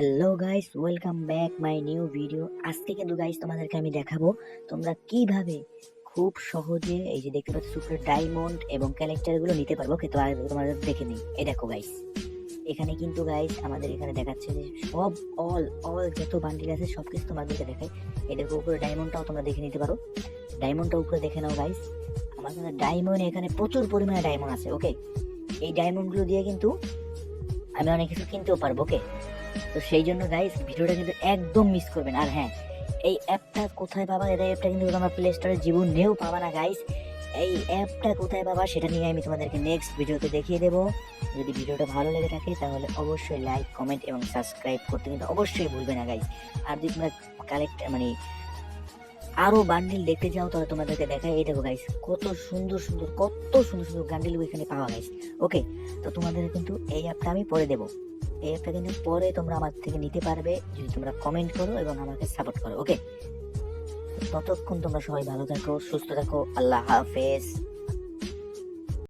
Hello guys welcome back my new video আজকে কিন্তু guys তোমাদেরকে আমি দেখাবো তোমরা কীভাবে খুব সহজে এই যে দেখতে পাচ্ছ সুপার ডায়মন্ড এবং ক্যারেক্টারগুলো নিতে পারব। কিন্তু তোমাদের দেখে নিই। এই দেখো গাইস এখানে কিন্তু গাইস আমাদের এখানে দেখাচ্ছে যে সব অল অল যত বান্ডিল আছে, সব কিছু তোমাদেরকে দেখায় এই দেখো, উপরে ডায়মন্ডটাও তোমরা দেখে নিতে পারো। ডায়মন্ডটা উপরে দেখে নাও গাইস আমার কাছে ডায়মন্ড এখানে প্রচুর পরিমাণে ডায়মন্ড আছে ওকে এই ডায়মন্ডগুলো দিয়ে কিন্তু আমি অনেক কিছু কিনতেও পারব ওকে তো সেই জন্য গাইস ভিডিওটা কিন্তু একদম মিস করবেন। আর হ্যাঁ এই অ্যাপটা কোথায় পাবা? এটা অ্যাপটা কিন্তু তোমরা প্লে স্টোরে জীবন নেও পাবা না গাইস এই অ্যাপটা কোথায় পাবা সেটা নিয়ে আমি তোমাদেরকে নেক্সট ভিডিওতে দেখিয়ে দেবো। যদি ভিডিওটা ভালো লেগে থাকে, তাহলে অবশ্যই লাইক কমেন্ট এবং সাবস্ক্রাইব করতে কিন্তু অবশ্যই ভুলবে না গাইস আর যদি তোমরা কালেক্ট মানে আরও বান্ডিল দেখতে যাও, তাহলে তোমাদেরকে দেখায়। এই দেখো গাইস কত সুন্দর সুন্দর, কত সুন্দর সুন্দর বান্ডিল ওইখানে পাওয়া গাইস ওকে তো তোমাদের কিন্তু এই অ্যাপটা আমি পরে দেবো। এই অ্যাপটা কিন্তু পরে তোমরা আমার থেকে নিতে পারবে, যদি তোমরা কমেন্ট করো এবং আমাকে সাপোর্ট করো ওকে ততক্ষণ তোমরা সবাই ভালো থাকো, সুস্থ থাকো, আল্লাহ হাফেজ।